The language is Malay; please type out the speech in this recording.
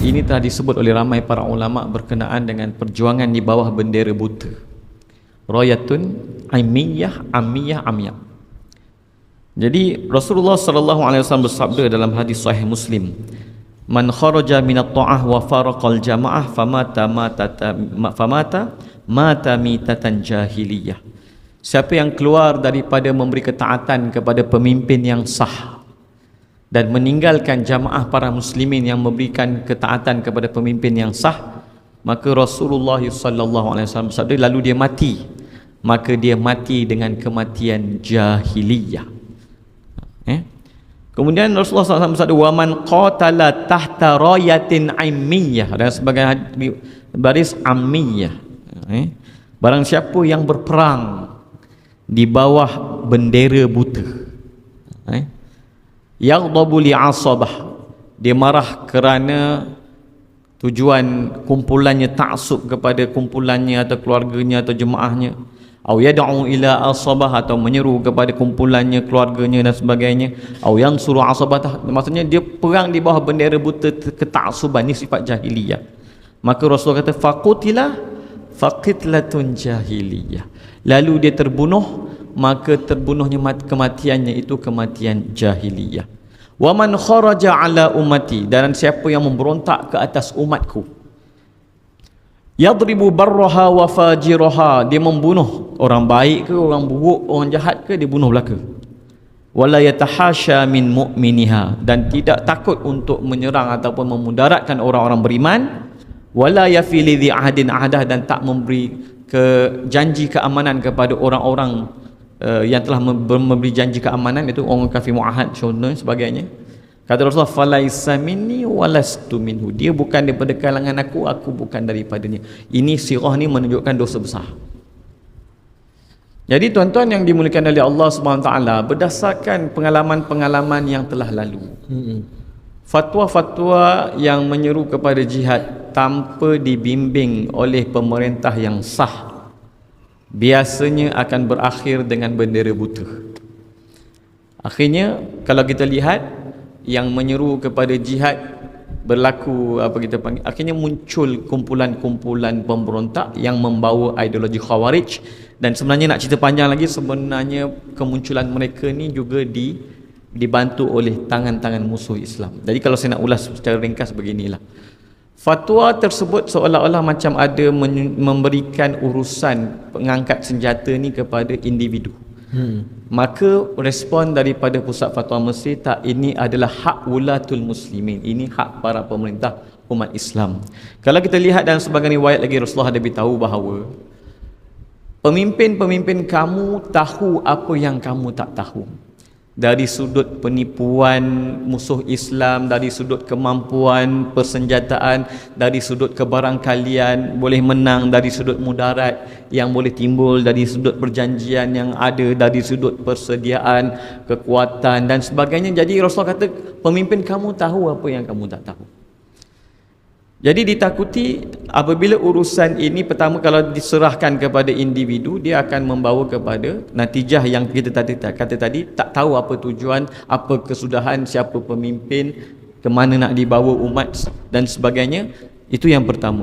ini telah disebut oleh ramai para ulama berkenaan dengan perjuangan di bawah bendera buta. Rayatun aimiyah amiyah amiyah. Jadi Rasulullah sallallahu alaihi wasallam bersabda dalam hadis sahih Muslim, "Man kharaja min at-ta'ah wa faraqal jama'ah famata mata famata mata mitatan jahiliyah." Siapa yang keluar daripada memberi ketaatan kepada pemimpin yang sah dan meninggalkan jamaah para muslimin yang memberikan ketaatan kepada pemimpin yang sah maka Rasulullah sallallahu alaihi wasallam bersabda lalu dia mati. Maka dia mati dengan kematian jahiliyah. Eh? Kemudian Rasulullah SAW bersabda wa man qatala tahta rayatin aimiyah dan sebagai baris ammiyah. Eh? Barang siapa yang berperang di bawah bendera buta. Eh yaghdabu li'asabah dia marah kerana tujuan kumpulannya taksub kepada kumpulannya atau keluarganya atau jemaahnya. Au yad'u ila asabah atau menyeru kepada kumpulannya keluarganya dan sebagainya. Au yansuru asabah maksudnya dia perang di bawah bendera buta ketaksuban ni sifat jahiliyah. Maka Rasul kata faqutila faqitlatun jahiliyah. Lalu dia terbunuh maka terbunuhnya kematiannya itu kematian jahiliyah. Wa man kharaja ala ummati dan siapa yang memberontak ke atas umatku. Yadribu barraha wa fajiraha dia membunuh orang baik ke orang buruk orang jahat ke dia bunuh belaka. Wala yatahasha min mu'miniha dan tidak takut untuk menyerang ataupun memudaratkan orang-orang beriman wala yafili dhi ahdin ahdah dan tak memberi ke janji keamanan kepada orang-orang uh, yang telah memberi janji keamanan itu orang kafir muahad contohnya sebagainya. Kata Rasulullah falaisa minni walastu minhu. Dia bukan daripada kalangan aku aku bukan daripadanya. Ini sirah ni menunjukkan dosa besar. Jadi tuan-tuan yang dimuliakan oleh Allah Subhanahu taala berdasarkan pengalaman-pengalaman yang telah lalu fatwa-fatwa yang menyeru kepada jihad tanpa dibimbing oleh pemerintah yang sah biasanya akan berakhir dengan bendera buta. Akhirnya kalau kita lihat yang menyeru kepada jihad berlaku apa kita panggil akhirnya muncul kumpulan-kumpulan pemberontak yang membawa ideologi khawarij dan sebenarnya nak cerita panjang lagi sebenarnya kemunculan mereka ni juga di dibantu oleh tangan-tangan musuh Islam. Jadi kalau saya nak ulas secara ringkas beginilah. Fatwa tersebut seolah-olah macam ada memberikan urusan pengangkat senjata ni kepada individu. Hmm. Maka respon daripada pusat fatwa Mesir tak ini adalah hak ulatul muslimin. Ini hak para pemerintah umat Islam. Kalau kita lihat dalam sebagian riwayat lagi Rasulullah ada beritahu bahawa pemimpin-pemimpin kamu tahu apa yang kamu tak tahu dari sudut penipuan musuh Islam, dari sudut kemampuan persenjataan, dari sudut kebarangkalian boleh menang, dari sudut mudarat yang boleh timbul, dari sudut perjanjian yang ada, dari sudut persediaan, kekuatan dan sebagainya. Jadi Rasul kata, pemimpin kamu tahu apa yang kamu tak tahu. Jadi ditakuti apabila urusan ini pertama kalau diserahkan kepada individu dia akan membawa kepada natijah yang kita tadi kata tadi tak tahu apa tujuan, apa kesudahan, siapa pemimpin, ke mana nak dibawa umat dan sebagainya. Itu yang pertama.